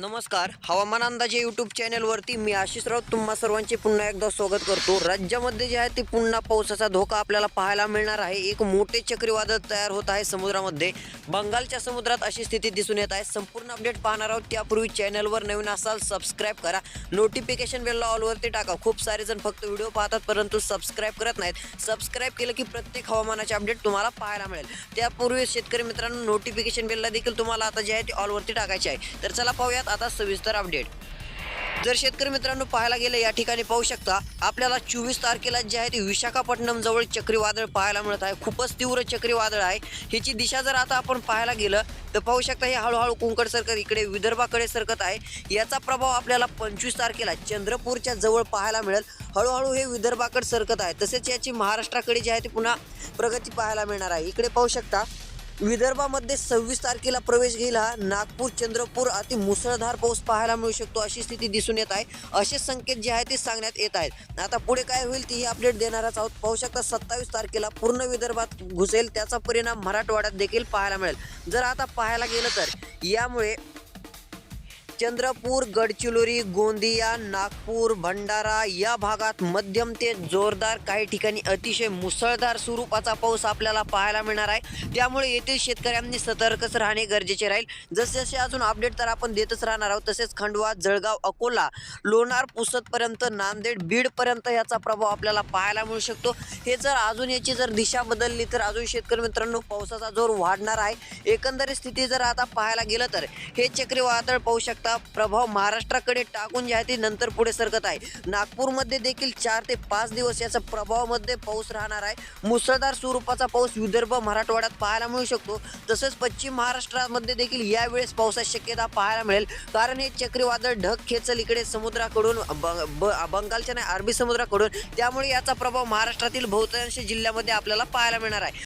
नमस्कार. हवामान अंदाजे यूट्यूब चॅनलवरती मी आशिष राऊत तुम्हा सर्वांचे पुन्हा एकदा स्वागत करतो. राज्यामध्ये जे आहे ते पुन्हा पावसाचा धोका आपल्याला पाहायला मिळणार आहे. एक मोठे चक्रीवादळ तयार होत आहे समुद्रामध्ये. बंगालच्या समुद्रात अशी स्थिती दिसून येत आहे. संपूर्ण अपडेट पाहणार आहोत. त्यापूर्वी चॅनलवर नवीन असाल सबस्क्राईब करा. नोटिफिकेशन बेलला ऑलवरती टाका. खूप सारे जण फक्त व्हिडिओ पाहतात परंतु सबस्क्राईब करत नाहीत. सबस्क्राईब केलं की प्रत्येक हवामानाचे अपडेट तुम्हाला पाहायला मिळेल. त्यापूर्वी शेतकरी मित्रांनो नोटिफिकेशन बेलला देखील तुम्हाला आता जे आहे ते ऑलवरती टाकायचे आहे. तर चला पाहूयात. आता सविस्तर अपडेट जर शेतकरी मित्रांनो पाहायला गेलं या ठिकाणी पाहू शकता आपल्याला चोवीस तारखेला जे आहे ते विशाखापट्टणम जवळ चक्रीवादळ पाहायला मिळत आहे. खूपच तीव्र चक्रीवादळ आहे. ह्याची दिशा जर आता आपण पाहायला गेलं तर पाहू शकता हे हळूहळू कोंकण सरकत इकडे विदर्भाकडे सरकत आहे. याचा प्रभाव आपल्याला पंचवीस तारखेला चंद्रपूरच्या जवळ पाहायला मिळेल. हळूहळू हे विदर्भाकडे सरकत आहे. तसेच याची महाराष्ट्राकडे जे आहे ते पुन्हा प्रगती पाहायला मिळणार आहे. इकडे पाहू शकता विदर्भामध्ये सव्वीस तारखेला प्रवेश घेईल हा नागपूर चंद्रपूर अति मुसळधार पाऊस पाहायला मिळू शकतो अशी स्थिती दिसून येत आहे. असे संकेत जे आहे ते सांगण्यात येत आहेत. आता पुढे काय होईल ती अपडेट देणारच आहोत. पाहू शकता सत्तावीस तारखेला पूर्ण विदर्भात घुसेल. त्याचा परिणाम मराठवाड्यात देखील पाहायला मिळेल. जर आता पाहायला गेलं तर यामुळे चंद्रपूर गडचिरोली गोंदिया नागपूर भंडारा या भागात मध्यम ते जोरदार काही ठिकाणी अतिशय मुसळधार स्वरूपाचा पाऊस आपल्याला पाहायला मिळणार आहे. त्यामुळे येथील शेतकऱ्यांनी सतर्कच राहणे गरजेचे राहील. जसे जसे अजून अपडेट तर आपण देतच राहणार आहोत. तसेच खंडवा जळगाव अकोला लोणार पुसदपर्यंत नांदेड बीडपर्यंत याचा प्रभाव आपल्याला पाहायला मिळू शकतो. हे जर अजून याची जर दिशा बदलली तर अजून शेतकरी मित्रांनो पावसाचा जोर वाढणार आहे. एकंदरीत स्थिती जर आता पाहायला गेलं तर हे चक्रीवादळ पाहू आता प्रभाव महाराष्ट्राकडे टाकून जे आहे ते नंतर पुढे सरकत आहे. नागपूरमध्ये देखील चार ते पाच दिवस याचा प्रभावामध्ये पाऊस राहणार आहे. मुसळधार स्वरूपाचा पाऊस विदर्भ मराठवाड्यात पाहायला मिळू शकतो. तसंच पश्चिम महाराष्ट्रामध्ये देखील यावेळेस पावसाची शक्यता पाहायला मिळेल. कारण हे चक्रीवादळ ढग खेचल इकडे समुद्राकडून ब- ब- बंगालच्या नाही अरबी समुद्राकडून. त्यामुळे याचा प्रभाव महाराष्ट्रातील बहुतांश जिल्ह्यामध्ये आपल्याला पाहायला मिळणार आहे.